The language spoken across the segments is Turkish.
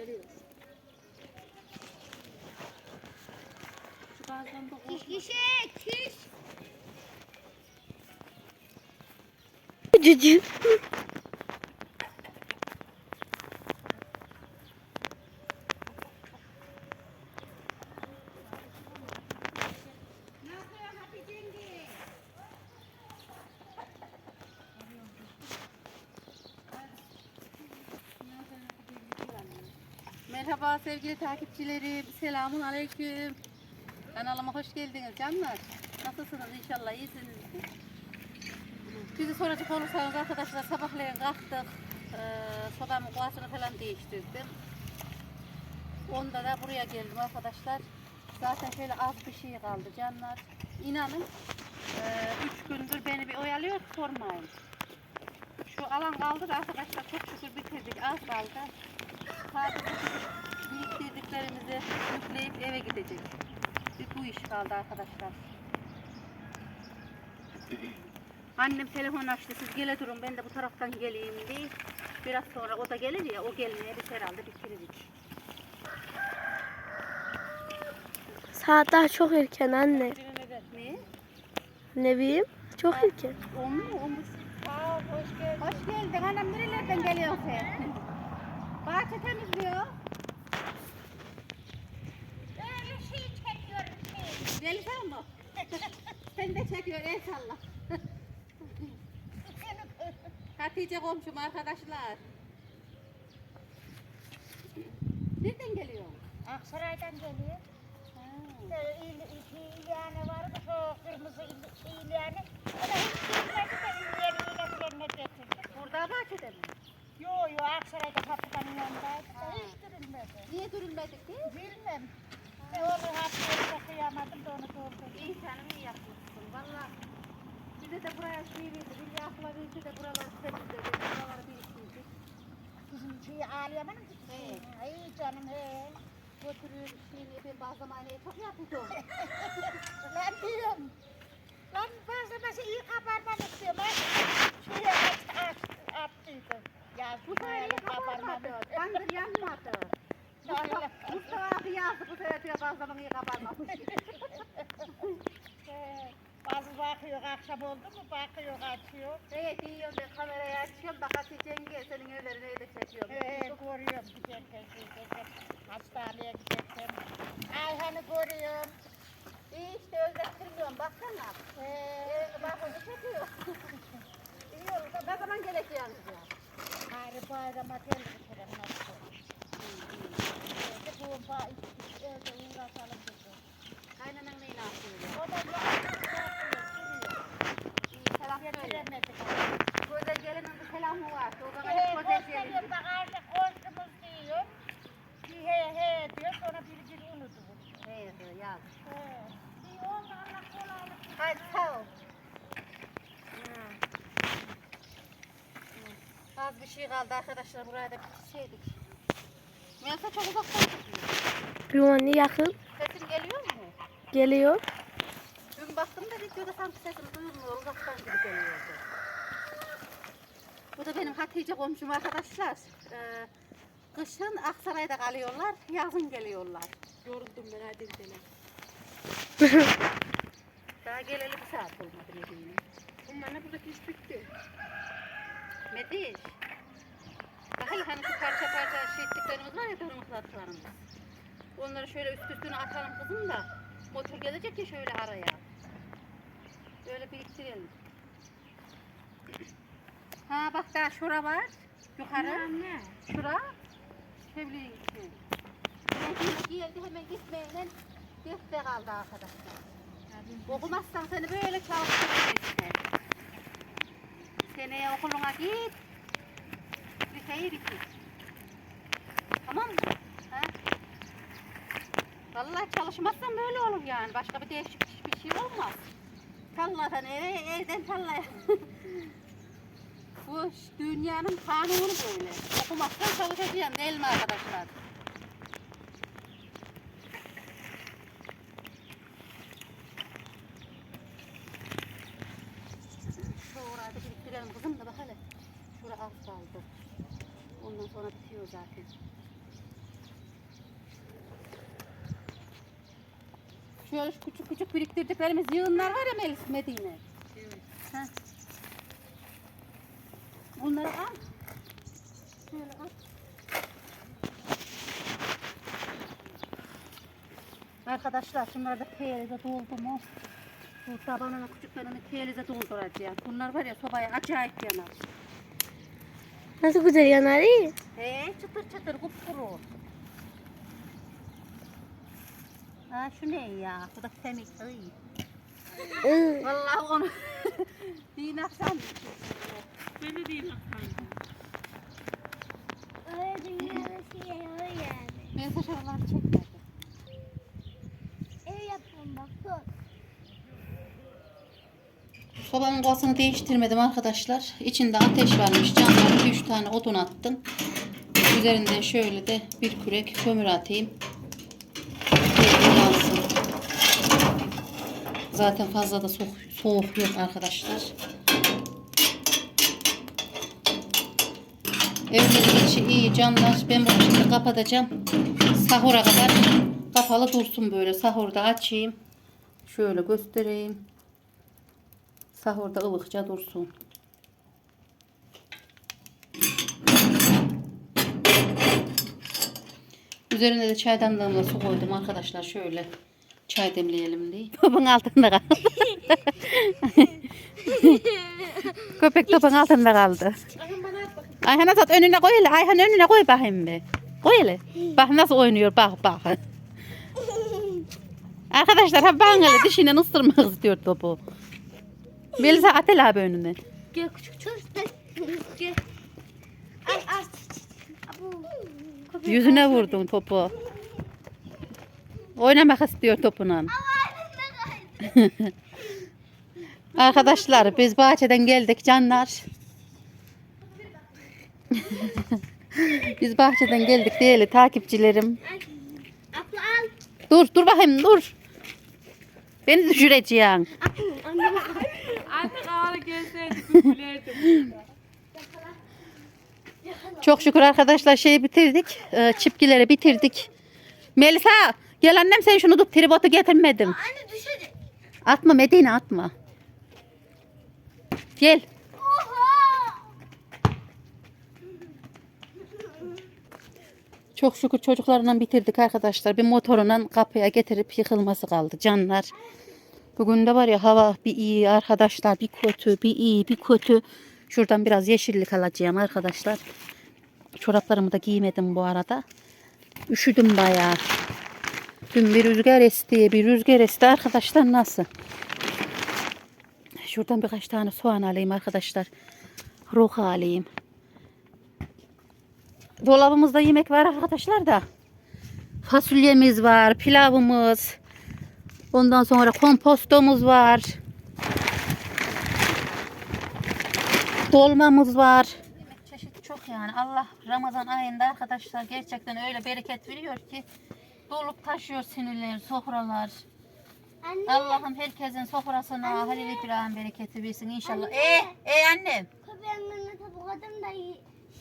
gösteriyor. Şu gazdan da. Ne yapıyorsun Hatice yenge? Merhaba sevgili takipçilerim. Selamun aleyküm. Kanalıma hoş geldiniz canlar. Nasılsınız inşallah iyisinizdir. Bizi soracak olursanız arkadaşlar sabahleyin kalktık. Ee, sobamın kovasını falan değiştirdim. Onda da buraya geldim arkadaşlar. Zaten şöyle az bir şey kaldı canlar. İnanın e, üç gündür beni bir oyalıyor sormayın. Şu alan kaldı da arkadaşlar çok şükür bitirdik. Az kaldı. Sadece biriktirdiklerimizi yükleyip eve gidecek. Bir bu iş kaldı arkadaşlar. Annem telefon açtı. Siz gele durun ben de bu taraftan geleyim diye. Biraz sonra o da gelir ya o gelmeye biz herhalde bitiririz. Saat daha çok erken anne. Ne? Ne bileyim? Çok erken. On mu? On? Aa hoş geldin. Hoş geldin anam. Nerelerden geliyorsun? Bahçe temizliyor. Öyle şey çekiyorum şey. Gelsen mi? Sen de çekiyor el salla. Hatice komşum arkadaşlar. Nereden geliyor? Aksaray'dan geliyor. Böyle il, iki ilyane vardı şu kırmızı il, ilyane. O da hiç bilmedi de ilyani iletlerine getirdi. Burada bahçede mi? Yo yo Aksaray'da fabrikanın yanındaydı da hiç görünmedi. Niye durulmadık ki? Bilmem. E onu hafifle okuyamadım da onu doldurdum. İyi canım iyi yapmışsın valla. Bize de buraya şey verdi. Bir akla verdi de buraları temizledi. Buraları biriktirdik. Bizim şeyi ağlayamanın gitti. He. Ay canım he. Götürür şeyini ben bazlamayı çok yapıyorum. Lan diyorum. Lan bazlaması iyi kabarmak istiyorum. Ben şuraya aç, aç, attıydım. Ya Bu sefer iyi kabarmadı. Bandır yanmadı. Öyle. Mustafa abi yazdı bu sefer diyor bazlamanın iyi kabarmamış. He, Bazı bakıyor akşam oldu mu bakıyor açıyor. Evet diyorum ben kamerayı açıyorum. Bak Hatice yenge senin evlerini evde çekiyorum. He, görüyorum giderken giderken hastaneye giderken. Ayhan'ı görüyorum. İyi işte özleştirmiyorum baksana. He, Ee, bak onu çekiyor. İyi olur da ne zaman geleceğiniz ya? Gayrı bayrama geldi bir kere nasıl? Evde bu ba- evde uğraşalım dedi. Kaynanan neyle yapıyor? O da yapıyor, İyi selam söyle. getiremedik. Güzel gelinin bir selamı var. O da He, hep güzel gösteriyorum gelin. bak artık komşumuz diyor. Bir he he diyor sonra biri biri unutuyor. Evet yaz. He. İyi oldu Allah kolaylık. Hadi sağ ol. Az bir şey kaldı arkadaşlar buraya da bitirseydik. Melisa çok uzaktan gidiyor. Limonu yakın. Sesim geliyor mu? Geliyor. Dün baktım da videoda sanki sesim duyulmuyor. Uzaktan gibi geliyordu. Bu da benim Hatice komşum arkadaşlar. Ee, kışın Aksaray'da kalıyorlar, yazın geliyorlar. Yoruldum ben hadi gidelim. Daha geleli bir saat olmadı ne diyeyim. Bunlarla buradaki iş bitti. Mediş. Hele hani şu parça parça şey ettiklerimiz var ya tırmıklatlarımız. Onları şöyle üst üstüne atalım kızım da motor gelecek ya şöyle araya. Böyle biriktirelim. Ha bak daha şura var. Yukarı. Anne. Şura. İçin. Ben geldi hemen gitmeyle defte kaldı arkadaşlar. Okumazsan seni böyle çalıştırırım işte. Seneye okuluna git. Liseyi bitir. Tamam mı? Ha? Vallahi çalışmazsan böyle olur yani. Başka bir değişik bir şey olmaz. Tarladan eve, evden tarlaya. Bu dünyanın kanunu böyle. Okumazsan çalışacaksın değil mi arkadaşlar? Şurada biriktirelim kızım da bak hele. Şura az kaldı. Ondan sonra bitiyor zaten. Şöyle şu küçük biriktirdiklerimiz yığınlar var ya Melis Medine. Evet. Ha. Bunları al. Şöyle al. Arkadaşlar şunları da peynize doldu mu? Bu tabanına küçüklerini peynize dolduracağım. Bunlar var ya sobaya acayip yanar. Nasıl güzel yanar iyi. He çıtır çıtır kupkuru. Ha şu ne ya? Bu da kemik. Ay. Vallahi onu iğne sandım. Ben de değil hastanede. Öyle dünyada şey öyle yani. Ben saçlarını çekmedim. Ev yapıyorum bak dur. Sobanın kovasını değiştirmedim arkadaşlar. İçinde ateş varmış. Canlar 2-3 tane odun attım. Üzerinden şöyle de bir kürek kömür atayım. Bir yansın. Zaten fazla da soğuk, soğuk yok arkadaşlar. Evimizin içi iyi canlar. Ben bunu şimdi kapatacağım. Sahura kadar kapalı dursun böyle. Sahurda açayım. Şöyle göstereyim. Sahurda ılıkça dursun. Üzerine de çaydanlığımla su koydum arkadaşlar şöyle çay demleyelim diye. Topun altında kaldı. Köpek topun altında kaldı. Ayhan Azat önüne koy hele. Ayhan önüne koy bakayım bir. Koy hele. Bak nasıl oynuyor bak bak. Arkadaşlar ha bana hele dişinden ısırmak istiyor topu. Melisa Atel abi önüne. Gel küçük çocuk. Gel. Ay. Bu. Yüzüne vurdun topu. Oynamak istiyor topuna. Arkadaşlar biz bahçeden geldik canlar. biz bahçeden geldik değerli takipçilerim. Dur dur bakayım dur. Beni ağrı gelseydi gülerdim. Çok şükür arkadaşlar şeyi bitirdik. Ee, çipkileri bitirdik. Melisa gel annem sen şunu tut tribotu getirmedim. Anne düşecek. Atma Medine atma. Gel. Oha. Çok şükür çocuklarla bitirdik arkadaşlar. Bir motorundan kapıya getirip yıkılması kaldı canlar. Bugün de var ya hava bir iyi arkadaşlar. Bir kötü, bir iyi, bir kötü. Şuradan biraz yeşillik alacağım arkadaşlar. Çoraplarımı da giymedim bu arada. Üşüdüm bayağı. Dün bir rüzgar esti, bir rüzgar esti arkadaşlar nasıl? Şuradan birkaç tane soğan alayım arkadaşlar. Roka alayım. Dolabımızda yemek var arkadaşlar da. Fasulyemiz var, pilavımız. Ondan sonra kompostomuz var. Dolmamız var. Yemek çeşidi çok yani. Allah Ramazan ayında arkadaşlar gerçekten öyle bereket veriyor ki dolup taşıyor sinirler, sofralar. Anne. Allah'ım herkesin sofrasına Halil İbrahim bereketi versin inşallah. Ee, ee annem. Köpeğin önüne tabu kadın da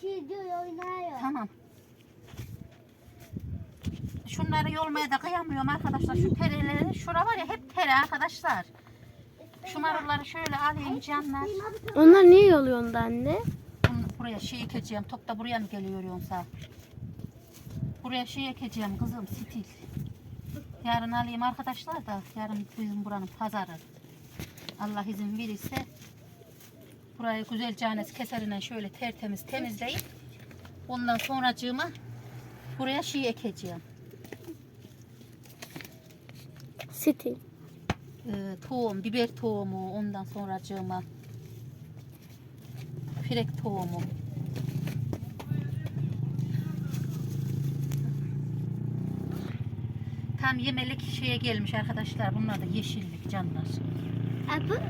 şey diyor oynuyor. Tamam. Şunları yolmaya da kıyamıyorum arkadaşlar. Şu tereleri, şura var ya hep tere arkadaşlar. Şu marulları şöyle alayım canlar. Onlar niye yoluyorsun da anne? Bunu buraya şey ekeceğim. Top da buraya mı geliyor yoksa? Buraya şey ekeceğim kızım stil. Yarın alayım arkadaşlar da. Yarın bizim buranın pazarı. Allah izin verirse burayı güzel canesi keserine şöyle tertemiz temizleyip ondan sonracığıma buraya şey ekeceğim. City. Ee, tohum, biber tohumu ondan sonracığıma frek tohumu. Tam yemelik şeye gelmiş arkadaşlar. Bunlar da yeşillik canlar. Abi.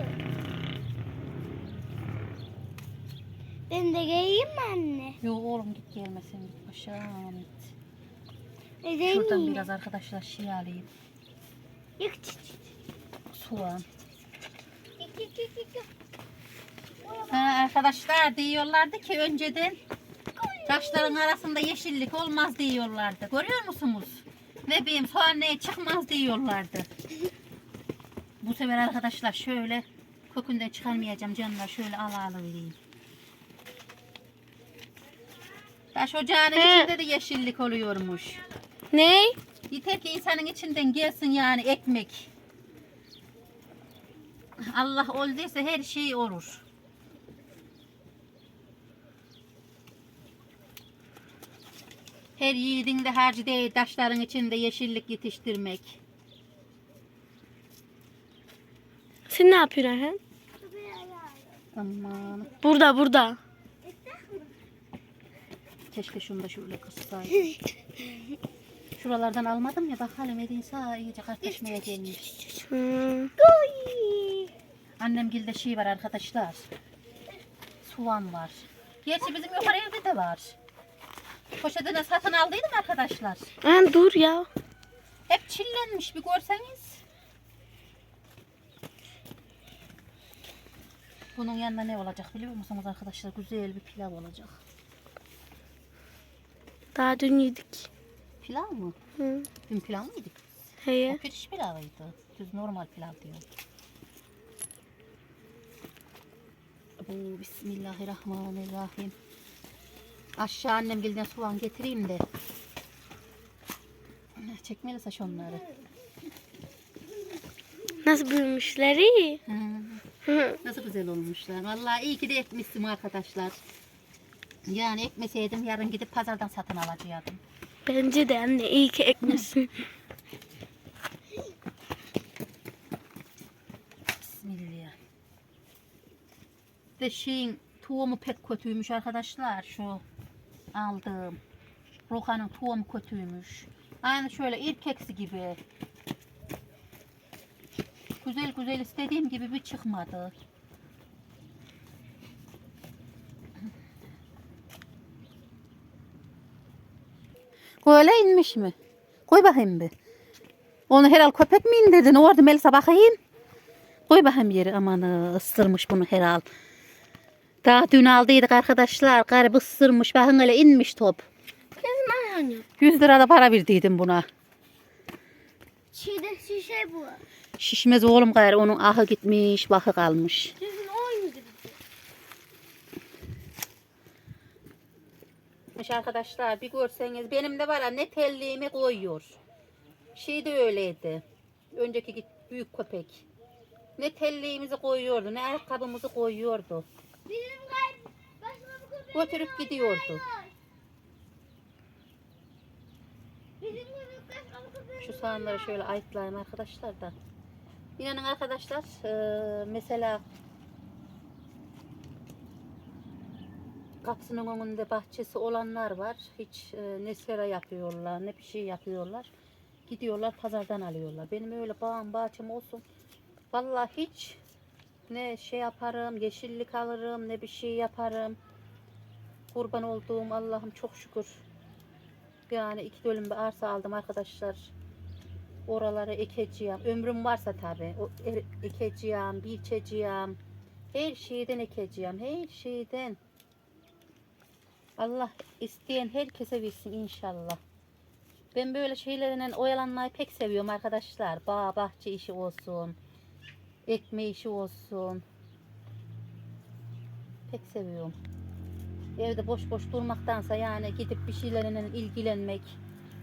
Ben de geleyim mi anne? Yo oğlum git gelmesin git paşam git. Neden Şuradan yiyeyim? biraz arkadaşlar şey alayım. Yık çık çık. Soğan. Yık yık yık yık. Ha, arkadaşlar diyorlardı ki önceden taşların arasında yeşillik olmaz diyorlardı. Görüyor musunuz? Ne bileyim soğan neye çıkmaz diyorlardı. Bu sefer arkadaşlar şöyle kökünden çıkarmayacağım canlar şöyle ala ala vereyim. Taş ocağının He. içinde de yeşillik oluyormuş. Ne? Yeter ki insanın içinden gelsin yani ekmek. Allah olduysa her şey olur. Her yiğidin de harcı değil taşların içinde yeşillik yetiştirmek. Sen ne yapıyorsun Erhan? Aman Burada burada. keşke şunu da şöyle kıssaydım. Şuralardan almadım ya bakalım edinse iyice kardeşmeye gelmiş. Hmm. Annem gilde şey var arkadaşlar. Soğan var. Gerçi bizim yukarı evde de var. Poşetine satın aldıydım arkadaşlar. Erhan dur ya. Hep çillenmiş bir görseniz. Bunun yanında ne olacak biliyor musunuz arkadaşlar? Güzel bir pilav olacak. Daha dün yedik. Pilav mı? Hı. Dün pilav mı yedik? O Heye. pirinç pilavıydı. Düz normal pilav diyor. Oo, Bismillahirrahmanirrahim. Aşağı annem gilden soğan getireyim de. Çekmeli saç onları. Nasıl büyümüşler iyi. Hı. Hı. Nasıl güzel olmuşlar. Vallahi iyi ki de ekmişsin arkadaşlar. Yani ekmeseydim yarın gidip pazardan satın alacaktım. Bence de anne iyi ki ekmişsin. Bismillah. De şeyin tohumu pek kötüymüş arkadaşlar. Şu aldığım. Rokanın tohumu kötüymüş. Aynı şöyle irkeksi gibi. Güzel güzel istediğim gibi bir çıkmadı. Böyle inmiş mi? Koy bakayım bir. Onu herhal köpek mi indirdin? Orada Melisa bakayım. Koy bakayım yeri aman ısırmış bunu herhal. Daha dün aldıydık arkadaşlar. Garip ısırmış. Bakın öyle inmiş top. Bizim Erhan yok. 100 lira da para verdiydim buna. Çiğde şişe bu. Şişmez oğlum gayrı onun ahı gitmiş, bakı kalmış. Bizim oyun gibi. Arkadaşlar bir görseniz benim de var ya ne telliğimi koyuyor. Şey de öyleydi. Önceki büyük köpek. Ne telliğimizi koyuyordu, ne ayakkabımızı koyuyordu. Götürüp gidiyordu. Şu soğanları şöyle ayıklayayım arkadaşlar da. İnanın arkadaşlar eee, mesela kapısının önünde bahçesi olanlar var. Hiç eee, ne sera yapıyorlar ne bir şey yapıyorlar. Gidiyorlar pazardan alıyorlar. Benim öyle bağım bahçem olsun. Vallahi hiç ne şey yaparım, yeşillik alırım, ne bir şey yaparım. Kurban olduğum Allah'ım çok şükür. Yani iki dönüm bir arsa aldım arkadaşlar. Oraları ekeceğim. Ömrüm varsa tabi. Er- ekeceğim, biçeceğim. Her şeyden ekeceğim. Her şeyden. Allah isteyen herkese versin inşallah. Ben böyle şeylerle oyalanmayı pek seviyorum arkadaşlar. Bağ, bahçe işi olsun. Ekme işi olsun. Pek seviyorum. Evde boş boş durmaktansa yani gidip bir şeylerle ilgilenmek,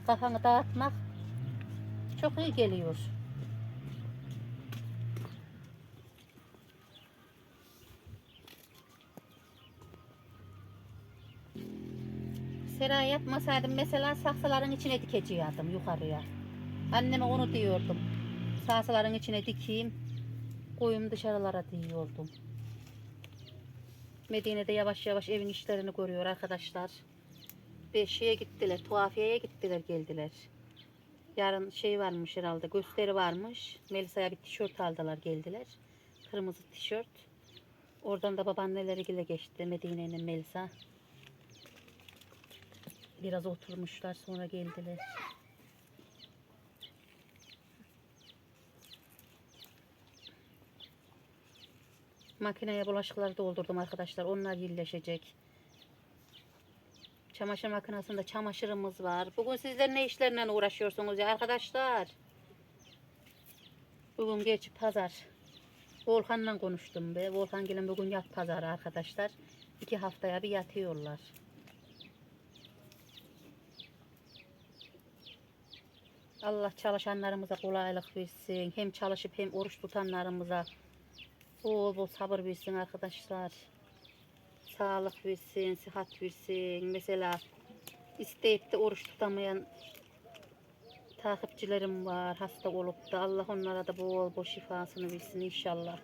kafanı dağıtmak çok iyi geliyor. Sera yapmasaydım mesela saksıların içine dikeceğim yukarıya. Anneme onu diyordum. Saksıların içine dikeyim, koyayım dışarılara diyordum. Medine'de yavaş yavaş evin işlerini görüyor arkadaşlar. Beşiğe gittiler, tuhafiyeye gittiler geldiler. Yarın şey varmış herhalde, gösteri varmış. Melisa'ya bir tişört aldılar geldiler. Kırmızı tişört. Oradan da babaanneleriyle geçti Medine'nin Melisa. Biraz oturmuşlar sonra geldiler. Makineye bulaşıkları doldurdum arkadaşlar. Onlar yerleşecek. Çamaşır makinesinde çamaşırımız var. Bugün sizler ne işlerle uğraşıyorsunuz ya arkadaşlar? Bugün gerçi pazar. Volkan'la konuştum be. Volkan gelin bugün yat pazarı arkadaşlar. İki haftaya bir yatıyorlar. Allah çalışanlarımıza kolaylık versin. Hem çalışıp hem oruç tutanlarımıza bol bol sabır versin arkadaşlar. Sağlık versin, sıhhat versin. Mesela isteyip de oruç tutamayan takipçilerim var hasta olup da Allah onlara da bol bol şifasını versin inşallah.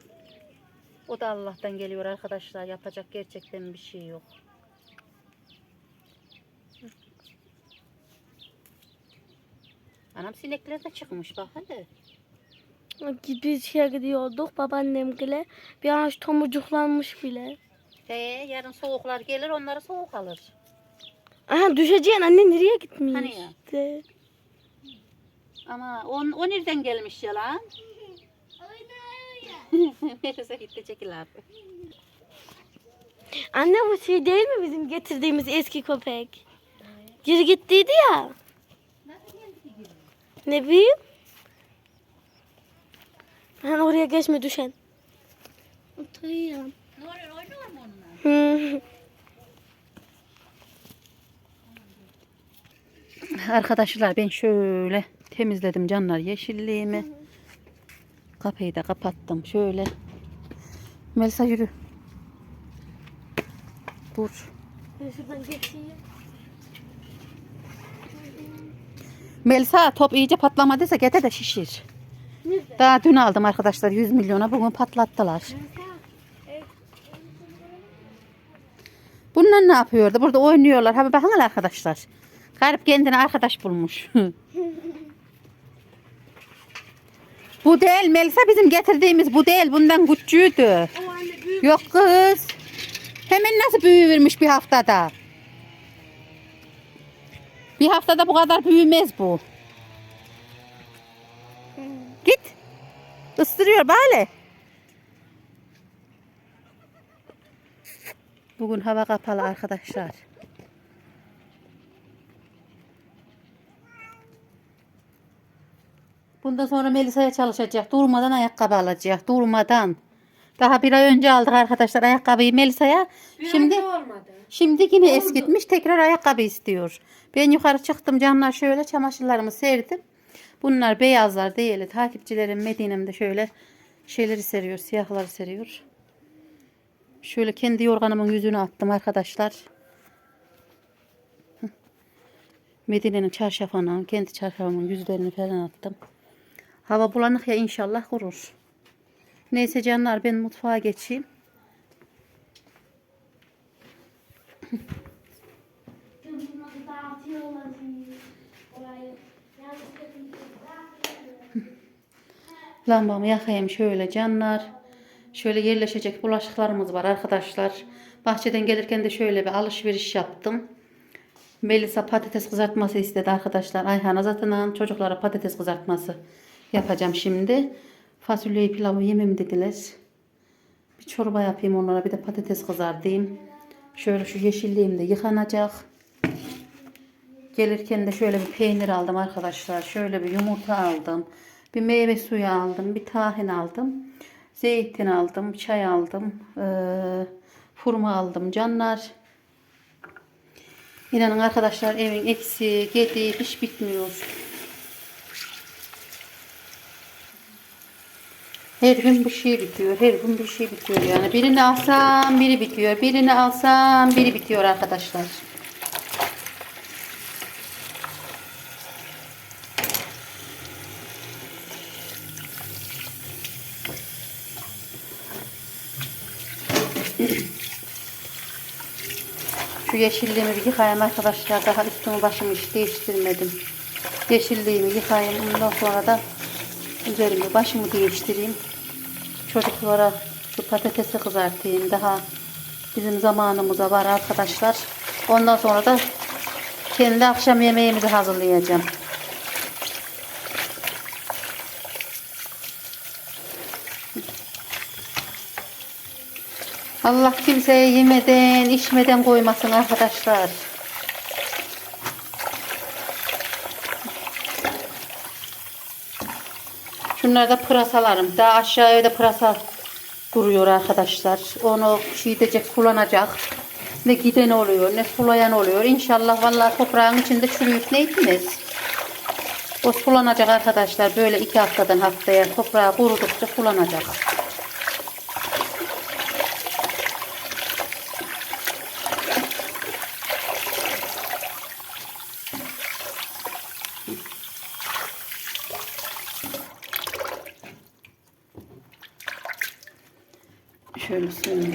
O da Allah'tan geliyor arkadaşlar. Yapacak gerçekten bir şey yok. Anam sinekler de çıkmış bak hadi. Biz şeye gidiyorduk babaannemgile. Bir an tomurcuklanmış bile. He, yarın soğuklar gelir onları soğuk alır. Aha düşeceğin anne nereye gitmiş? Hani ya? De. Ama on, o nereden gelmiş ya lan? Melis'e gitti çekil abi. Anne bu şey değil mi bizim getirdiğimiz eski köpek? Geri gittiydi ya. Ne bileyim? Hani oraya geçme düşen. Oturuyorum. Ne oluyor oynuyor mu onunla? Hı. Arkadaşlar ben şöyle temizledim canlar yeşilliğimi. Kapıyı da kapattım şöyle. Melisa yürü. Dur. Ben şuradan geçeyim. Melisa top iyice patlamadıysa gete de şişir. Daha dün aldım arkadaşlar 100 milyona bugün patlattılar. Bunlar ne yapıyordu? Burada oynuyorlar. Ha bakın arkadaşlar. Garip kendine arkadaş bulmuş. bu değil Melisa bizim getirdiğimiz bu değil. Bundan küçüğüydü. Yok kız. Hemen nasıl büyüvermiş bir haftada. Bir haftada bu kadar büyümez bu. Git. Isırıyor böyle. Bugün hava kapalı arkadaşlar. Bundan sonra Melisa'ya çalışacak. Durmadan ayakkabı alacak. Durmadan. Daha bir ay önce aldık arkadaşlar ayakkabıyı Melisa'ya. Şimdi olmadı. şimdi yine eskitmiş. Tekrar ayakkabı istiyor. Ben yukarı çıktım canlar şöyle çamaşırlarımı serdim. Bunlar beyazlar değil. Takipçilerim Medine'mde şöyle şeyleri seriyor. Siyahları seriyor. Şöyle kendi yorganımın yüzünü attım arkadaşlar. Medine'nin çarşafına, kendi çarşafımın yüzlerini falan attım. Hava bulanık ya inşallah kurur. Neyse canlar ben mutfağa geçeyim. Lambamı yakayım şöyle canlar. Şöyle yerleşecek bulaşıklarımız var arkadaşlar. Bahçeden gelirken de şöyle bir alışveriş yaptım. Melisa patates kızartması istedi arkadaşlar. Ayhan'a zaten çocuklara patates kızartması yapacağım şimdi. Fasulyeyi pilavı yemem dediler. Bir çorba yapayım onlara bir de patates kızartayım. Şöyle şu yeşilliğim de yıkanacak. Gelirken de şöyle bir peynir aldım arkadaşlar. Şöyle bir yumurta aldım. Bir meyve suyu aldım. Bir tahin aldım. Zeytin aldım. Çay aldım. Ee, hurma aldım canlar. İnanın arkadaşlar evin eksi, gedi hiç bitmiyor. Her gün bir şey bitiyor. Her gün bir şey bitiyor yani. Birini alsam biri bitiyor. Birini alsam biri bitiyor arkadaşlar. Şu yeşilliğimi bir yıkayayım arkadaşlar. Daha üstümü başımı hiç değiştirmedim. Yeşilliğimi yıkayayım. Ondan sonra da üzerimi başımı değiştireyim. Çocuklara şu patatesi kızartayım. Daha bizim zamanımıza var arkadaşlar. Ondan sonra da kendi akşam yemeğimizi hazırlayacağım. Allah kimseye yemeden, içmeden koymasın arkadaşlar. Şunlar da pırasalarım. Daha aşağı evde pırasa duruyor arkadaşlar. Onu şey kullanacak. Ne giden oluyor, ne sulayan oluyor. İnşallah vallahi toprağın içinde çürüyüp ne etmez. O sulanacak arkadaşlar. Böyle iki haftadan haftaya toprağı kurudukça sulanacak. Suyunu.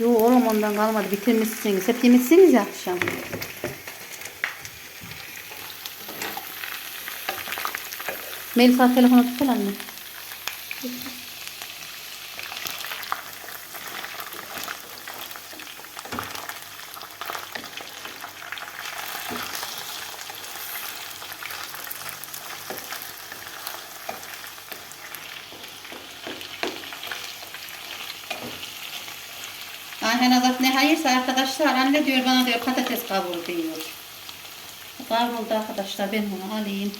Yo oğlum ondan kalmadı. Bitirmişsiniz. Hep yemişsiniz ya akşam. Melisa telefonu tut anne. Ayhan Azat ne hayırsa arkadaşlar anne diyor bana diyor patates kavur diyor. Kavruldu arkadaşlar ben bunu alayım.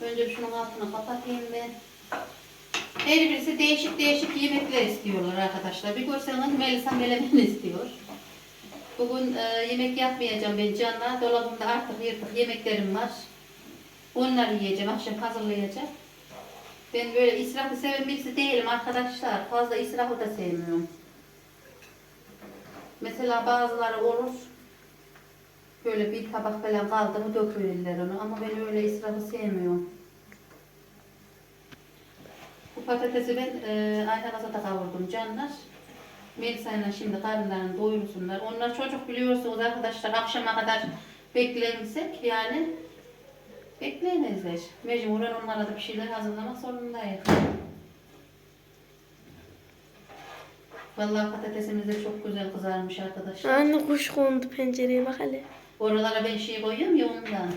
Önce şunun altını kapatayım ben. Her birisi değişik değişik yemekler istiyorlar arkadaşlar. Bir görseniz Melisa melemen istiyor. Bugün e, yemek yapmayacağım ben canla. Dolabımda artık yırtık yemeklerim var. Onları yiyeceğim. Akşam hazırlayacağım. Ben böyle israfı seven birisi değilim arkadaşlar. Fazla israfı da sevmiyorum. Mesela bazıları olur. Böyle bir tabak falan kaldı mı dökülürler onu. Ama ben öyle israfı sevmiyorum. Bu patatesi ben e, Ayhan Azat'a kavurdum canlar. Melisa'yla şimdi karınlarını doyursunlar. Onlar çocuk biliyorsunuz arkadaşlar akşama kadar beklersek yani bekleyemezler. Mecburen onlara da bir şeyler hazırlamak zorundayız. Vallahi patatesimiz de çok güzel kızarmış arkadaşlar. Anne kuş kondu pencereye bak hele. Oralara ben şey koyuyorum ya ondan.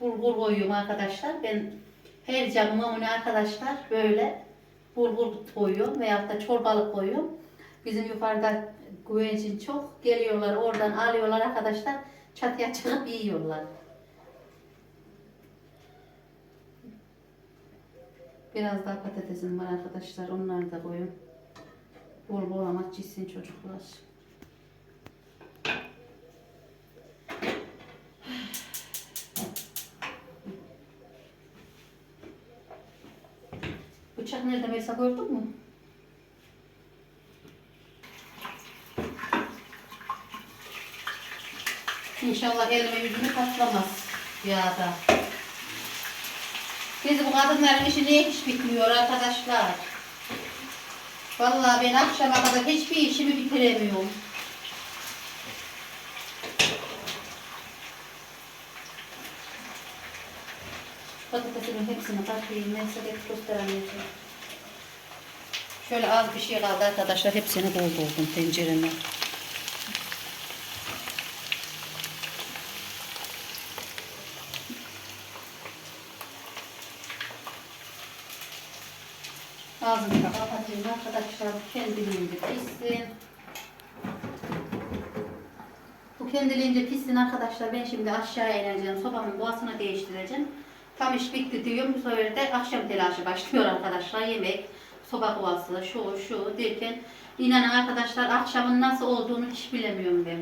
Bulgur koyuyorum arkadaşlar. Ben her camıma onu arkadaşlar böyle bulgur koyuyorum veyahut da çorbalık koyuyorum. Bizim yukarıda güvencin çok geliyorlar oradan alıyorlar arkadaşlar. Çatıya çıkıp yiyorlar. Biraz daha patatesim var arkadaşlar. Onları da koyun. Bol bol ama çizsin çocuklar. Bıçak nerede Melisa gördün mü? İnşallah elime yüzüme patlamaz yağda. Biz bu kadınların işi niye hiç bitmiyor arkadaşlar? Vallahi ben akşama kadar hiçbir işimi bitiremiyorum. Patatesimin hepsini katlayayım. Ben size gösteremeyeceğim. Şöyle az bir şey kaldı arkadaşlar. Hepsini doldurdum tencereme. Ağzını da kapatayım arkadaşlar. Kendiliğince pişsin. Bu kendiliğince pişsin arkadaşlar. Ben şimdi aşağıya ineceğim. Sobamın boğazını değiştireceğim. Tam iş bitti diyorum. Bu sefer de akşam telaşı başlıyor arkadaşlar. Yemek, soba kovası, şu şu derken inanın arkadaşlar akşamın nasıl olduğunu hiç bilemiyorum ben.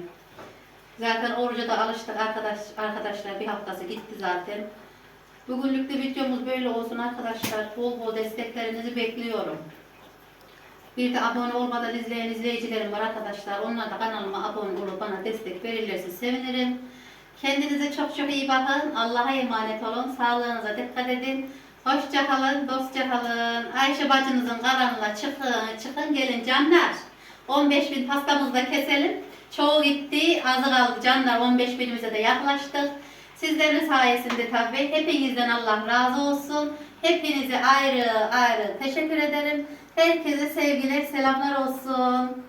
Zaten oruca da alıştık arkadaş, arkadaşlar. Bir haftası gitti zaten. Bugünlük de videomuz böyle olsun arkadaşlar. Bol bol desteklerinizi bekliyorum. Bir de abone olmadan izleyen izleyicilerim var arkadaşlar. Onlar da kanalıma abone olup bana destek verirlerse sevinirim. Kendinize çok çok iyi bakın. Allah'a emanet olun. Sağlığınıza dikkat edin. Hoşça kalın, dostça kalın. Ayşe bacınızın kanalına çıkın, çıkın gelin canlar. 15 bin pastamızı da keselim. Çoğu gitti, azı kaldı canlar. 15 binimize de yaklaştık. Sizlerin sayesinde tabii. Hepinizden Allah razı olsun. Hepinize ayrı ayrı teşekkür ederim. Herkese sevgiler, selamlar olsun.